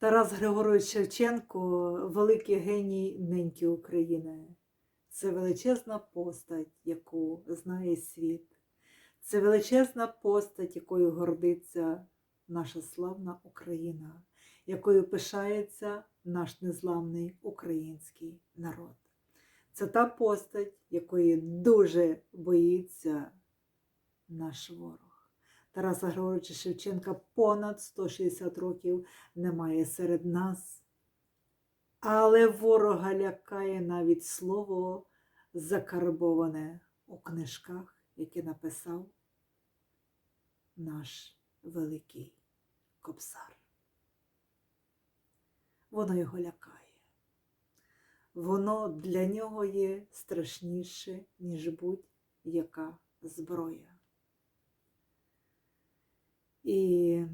Тарас Григорович Шевченко великий геній неньки України. Це величезна постать, яку знає світ. Це величезна постать, якою гордиться наша славна Україна, якою пишається наш незламний український народ. Це та постать, якої дуже боїться наш ворог. Тараса Григоровича Шевченка понад 160 років немає серед нас. Але ворога лякає навіть слово, закарбоване у книжках, які написав наш великий кобзар. Воно його лякає. Воно для нього є страшніше, ніж будь-яка зброя. І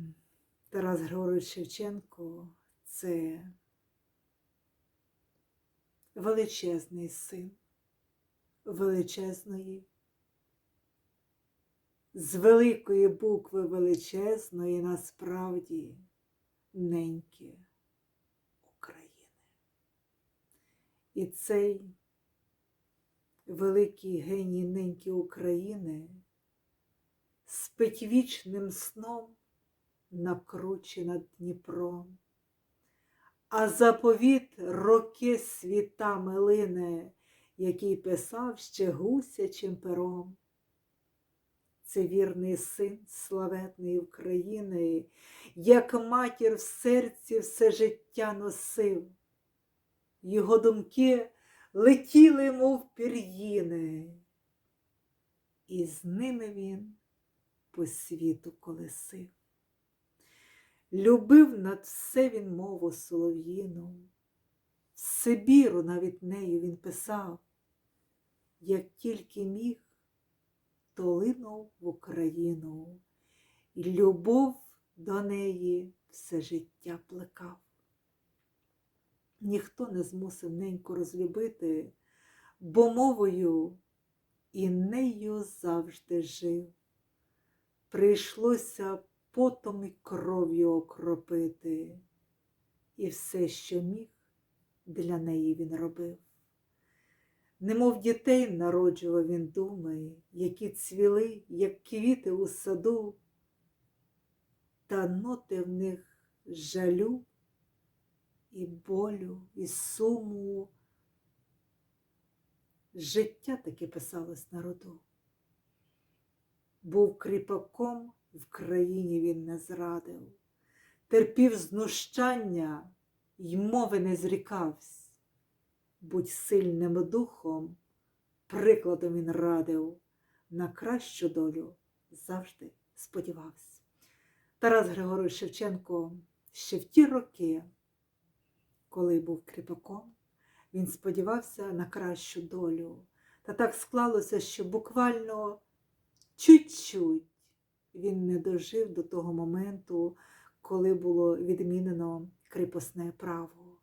Тарас Григорович Шевченко це величезний син величезної, з великої букви величезної насправді неньки України. І цей великий геній неньки України спить вічним сном на над Дніпром, а заповіт роки світами лине, який писав ще гусячим пером. Це вірний син славетної України, як матір в серці все життя носив. Його думки летіли, мов пір'їни, і з ними він по світу колесив. Любив над все він мову солов'їну, Сибіру навіть нею він писав, як тільки міг, то линув в Україну, і любов до неї все життя плекав. Ніхто не змусив неньку розлюбити, бо мовою і нею завжди жив прийшлося потом і кров'ю окропити, і все, що міг, для неї він робив. Немов дітей народжував він думи, які цвіли, як квіти у саду, та ноти в них жалю і болю, і суму. Життя таки писалось народу був кріпаком в країні він не зрадив, терпів знущання й мови не зрікавсь, будь сильним духом, прикладом він радив, на кращу долю завжди сподівався. Тарас Григорович Шевченко ще в ті роки, коли був кріпаком, він сподівався на кращу долю. Та так склалося, що буквально чуть-чуть він не дожив до того моменту, коли було відмінено кріпосне право.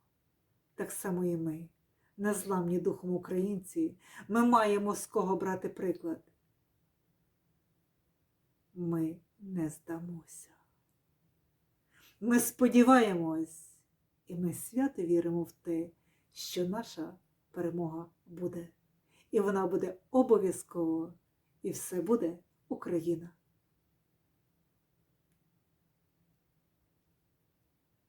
Так само і ми, незламні духом українці, ми маємо з кого брати приклад. Ми не здамося. Ми сподіваємось, і ми свято віримо в те, що наша перемога буде. І вона буде обов'язково і все буде Україна.